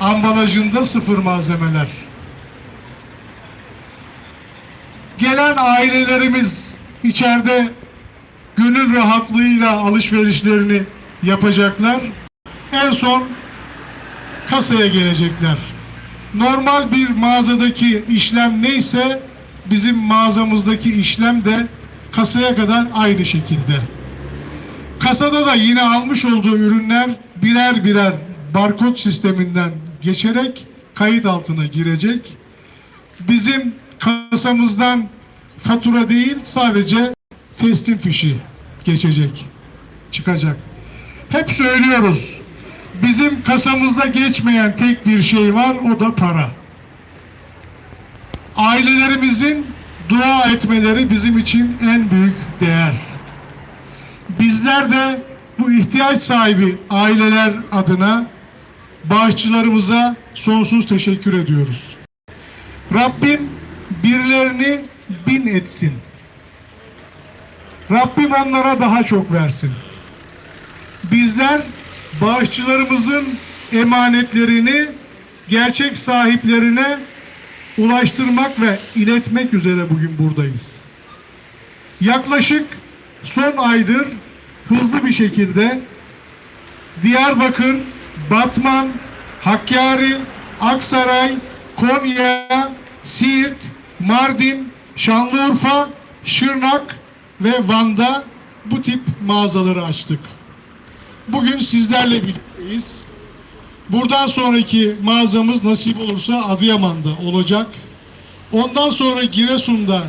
ambalajında sıfır malzemeler. Gelen ailelerimiz içeride gönül rahatlığıyla alışverişlerini yapacaklar. En son kasaya gelecekler. Normal bir mağazadaki işlem neyse bizim mağazamızdaki işlem de kasaya kadar aynı şekilde. Kasada da yine almış olduğu ürünler birer birer barkod sisteminden geçerek kayıt altına girecek. Bizim kasamızdan fatura değil sadece teslim fişi geçecek, çıkacak. Hep söylüyoruz. Bizim kasamızda geçmeyen tek bir şey var o da para. Ailelerimizin dua etmeleri bizim için en büyük değer. Bizler de bu ihtiyaç sahibi aileler adına bağışçılarımıza sonsuz teşekkür ediyoruz. Rabbim birilerini bin etsin. Rabbim onlara daha çok versin. Bizler bağışçılarımızın emanetlerini gerçek sahiplerine ulaştırmak ve iletmek üzere bugün buradayız. Yaklaşık son aydır hızlı bir şekilde Diyarbakır, Batman, Hakkari, Aksaray, Konya, Siirt, Mardin, Şanlıurfa, Şırnak ve Van'da bu tip mağazaları açtık. Bugün sizlerle birlikteyiz. Buradan sonraki mağazamız nasip olursa Adıyaman'da olacak. Ondan sonra Giresun'da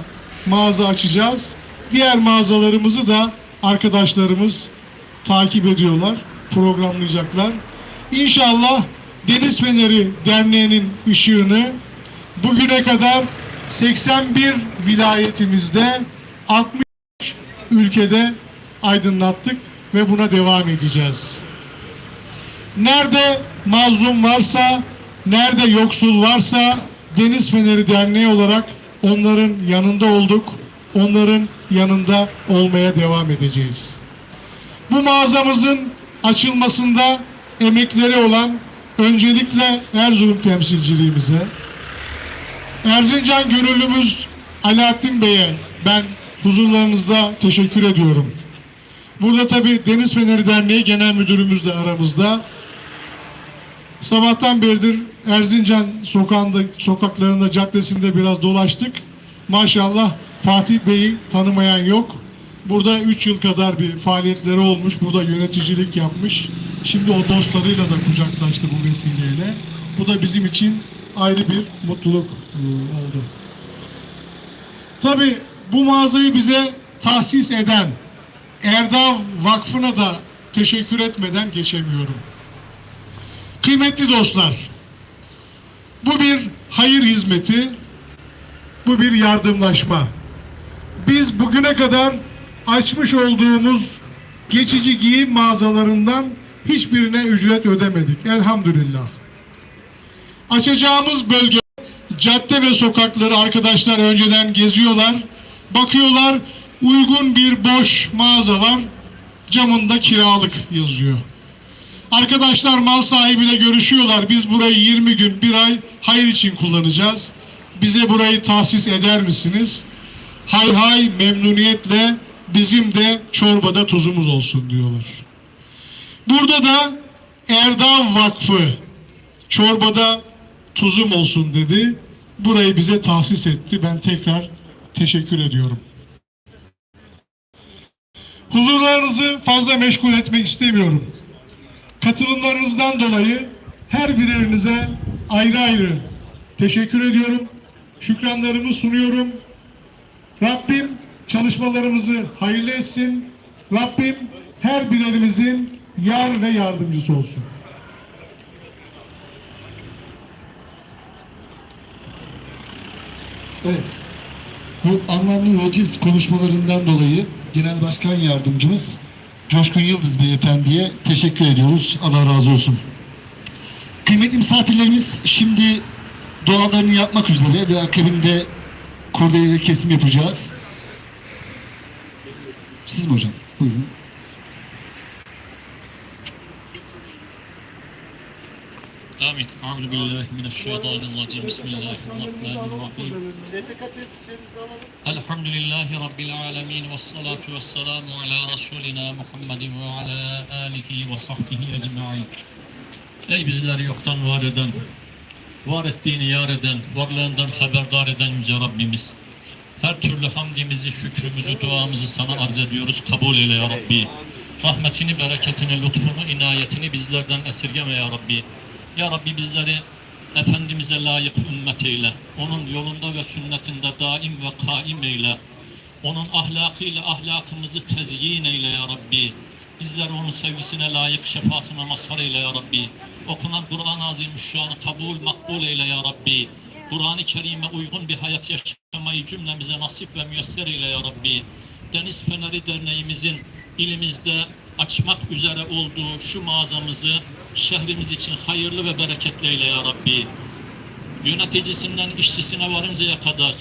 mağaza açacağız. Diğer mağazalarımızı da arkadaşlarımız takip ediyorlar, programlayacaklar. İnşallah Deniz Feneri Derneği'nin ışığını bugüne kadar 81 vilayetimizde 60 ülkede aydınlattık ve buna devam edeceğiz. Nerede mazlum varsa, nerede yoksul varsa Deniz Feneri Derneği olarak onların yanında olduk. Onların yanında olmaya devam edeceğiz. Bu mağazamızın açılmasında emekleri olan öncelikle Erzurum temsilciliğimize, Erzincan gönüllümüz Alaaddin Bey'e ben huzurlarınızda teşekkür ediyorum. Burada tabi Deniz Feneri Derneği Genel Müdürümüz de aramızda. Sabahtan beridir Erzincan sokağında, sokaklarında, caddesinde biraz dolaştık. Maşallah Fatih Bey'i tanımayan yok. Burada 3 yıl kadar bir faaliyetleri olmuş. Burada yöneticilik yapmış. Şimdi o dostlarıyla da kucaklaştı bu vesileyle. Bu da bizim için ayrı bir mutluluk e, oldu. Tabi bu mağazayı bize tahsis eden Erdal Vakfı'na da teşekkür etmeden geçemiyorum. Kıymetli dostlar, bu bir hayır hizmeti, bu bir yardımlaşma. Biz bugüne kadar açmış olduğumuz geçici giyim mağazalarından hiçbirine ücret ödemedik. Elhamdülillah. Açacağımız bölge cadde ve sokakları arkadaşlar önceden geziyorlar. Bakıyorlar uygun bir boş mağaza var. Camında kiralık yazıyor. Arkadaşlar mal sahibiyle görüşüyorlar. Biz burayı 20 gün, bir ay hayır için kullanacağız. Bize burayı tahsis eder misiniz? Hay hay memnuniyetle bizim de çorbada tuzumuz olsun diyorlar. Burada da Erdal Vakfı çorbada tuzum olsun dedi. Burayı bize tahsis etti. Ben tekrar teşekkür ediyorum. Huzurlarınızı fazla meşgul etmek istemiyorum. Katılımlarınızdan dolayı her birerinize ayrı ayrı teşekkür ediyorum. Şükranlarımı sunuyorum. Rabbim çalışmalarımızı hayırlı etsin. Rabbim her birerimizin yar ve yardımcısı olsun. Evet. Bu anlamlı veciz konuşmalarından dolayı Genel Başkan Yardımcımız Coşkun Yıldız Beyefendi'ye teşekkür ediyoruz. Allah razı olsun. Kıymetli misafirlerimiz şimdi dualarını yapmak üzere ve akabinde kurdele kesim yapacağız. Siz mi hocam? Buyurun. Amin. Amin. Euzu billahi mineşşeytanirracim. Bismillahirrahmanirrahim. Elhamdülillahi Rabbil alemin ve salatu ve selamu ala Resulina Muhammedin ve ala alihi ve sahbihi ecma'in. Ey bizleri yoktan var eden, var ettiğini yar eden, varlığından haberdar eden Yüce Rabbimiz. Her türlü hamdimizi, şükrümüzü, duamızı sana arz ediyoruz. Kabul eyle ya Rabbi. Rahmetini, bereketini, lütfunu, inayetini bizlerden esirgeme ya Rabbi. Ya Rabbi bizleri Efendimiz'e layık ümmet eyle. Onun yolunda ve sünnetinde daim ve kaim eyle. Onun ahlakıyla ahlakımızı tezyin eyle ya Rabbi. Bizleri onun sevgisine layık şefaatine mazhar eyle ya Rabbi. Okunan Kur'an-ı Azimüşşan'ı kabul makbul eyle ya Rabbi. Kur'an-ı Kerim'e uygun bir hayat yaşamayı cümlemize nasip ve müyesser eyle ya Rabbi. Deniz Feneri Derneğimizin ilimizde açmak üzere olduğu şu mağazamızı şehrimiz için hayırlı ve bereketli eyle ya Rabbi yöneticisinden işçisine varıncaya kadar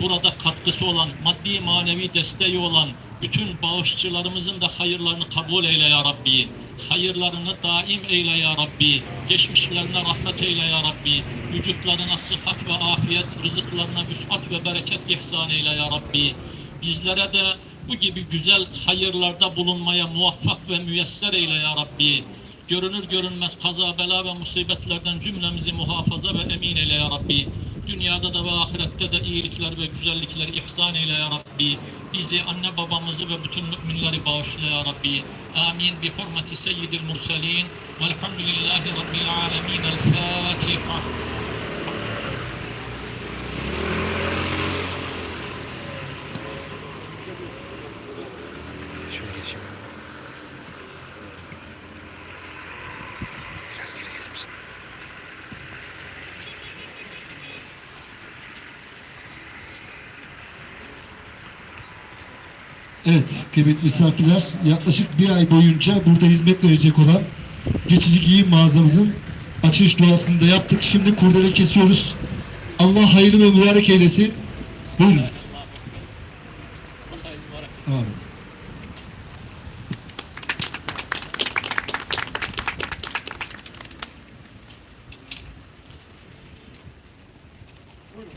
burada katkısı olan, maddi manevi desteği olan bütün bağışçılarımızın da hayırlarını kabul eyle ya Rabbi. Hayırlarını daim eyle ya Rabbi. Geçmişlerine rahmet eyle ya Rabbi. Vücutlarına sıhhat ve afiyet, rızıklarına vüsat ve bereket ihsan eyle ya Rabbi. Bizlere de bu gibi güzel hayırlarda bulunmaya muvaffak ve müyesser eyle ya Rabbi. Görünür görünmez kaza, bela ve musibetlerden cümlemizi muhafaza ve emin eyle ya Rabbi. Dünyada da ve ahirette de iyilikler ve güzellikleri ihsan eyle ya Rabbi. Bizi, anne babamızı ve bütün müminleri bağışla ya Rabbi. Amin. Bi hurmeti seyyidil murselin. Velhamdülillahi Rabbil alemin. El Fatiha. Evet kıymetli misafirler yaklaşık bir ay boyunca burada hizmet verecek olan geçici giyim mağazamızın açılış duasını da yaptık. Şimdi kurdele kesiyoruz. Allah hayırlı ve mübarek eylesin. Buyurun. Amin. Buyurun.